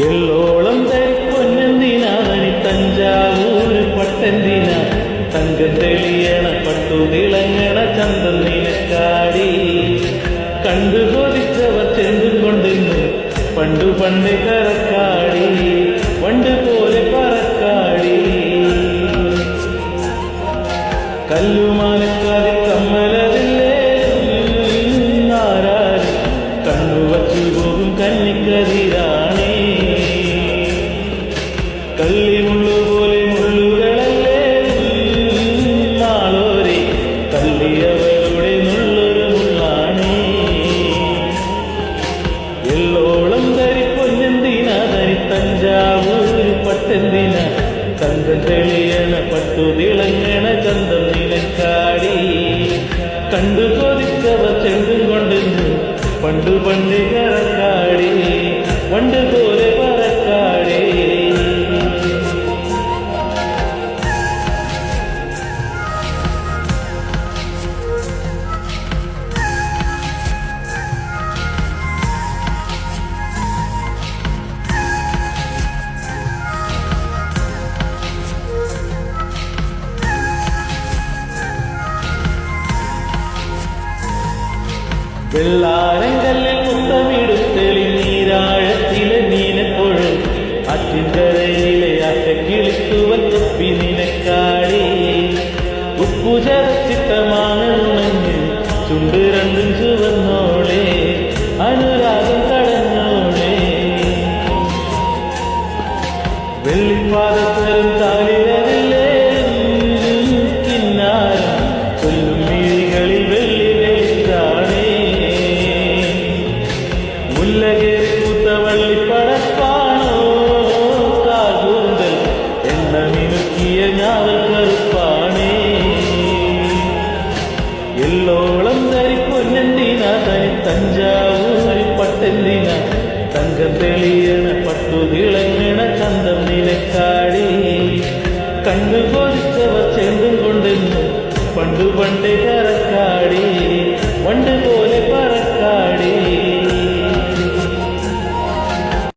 എള്ളോളം പൊന്നെന്തിനാണി തഞ്ചാവൂര് പട്ടെന്തിന തങ്കം തെളിയണ പട്ടു തിളങ്ങണ ചന്തം നിനക്കാടി കണ്ടു കൊതിച്ചവർ ചെന്തും കൊണ്ടിന്ന് പണ്ടു പണ്ട് കറക്കാടി പണ്ട് പോലെ പറക്കാടി കല്ലുമാനക്കാതി തെളിയണ പട്ടു തിളങ്ങണ ചന്തം നിലക്കാടി. കണ്ടു കൊതിച്ചവ ചെണ്ടും കൊണ്ടിരുന്നു പണ്ടു പണ്ട് കറക്കാടി പണ്ട് വെള്ളാരങ്കല്ലിൽ മുത്തമിടുത്തലി നീരാഴത്തിലെ നീലപ്പൊഴൽ അച്ഛൻകരയിലെ അറ്റക്കിളിത്തുവൻ തപ്പി നിനക്കാടി. ഉപ്പുചതച്ചിത്തമാണെന്ന് ചുണ്ട് രണ്ടും ചുവന്നോളെ അനുരാഗം കടന്നോളെ വെള്ളിപ്പാദത്തരും താ நீலகிரி பூத்தவள்ளி படப்பானோ கால் கூந்தல் என்ன மினுக்கிய ஞாபகம் கருப்பானே? எல்லோளம் தரி பொன்னெண்டினா தனி தஞ்சாவூர் பட்டெந்தினா தங்க தெளியன பட்டு திளங்கின கந்தம் நினைக்காடி. கண்டு கொதித்தவர் சேர்ந்து கொண்டு பண்டு பண்டை கரை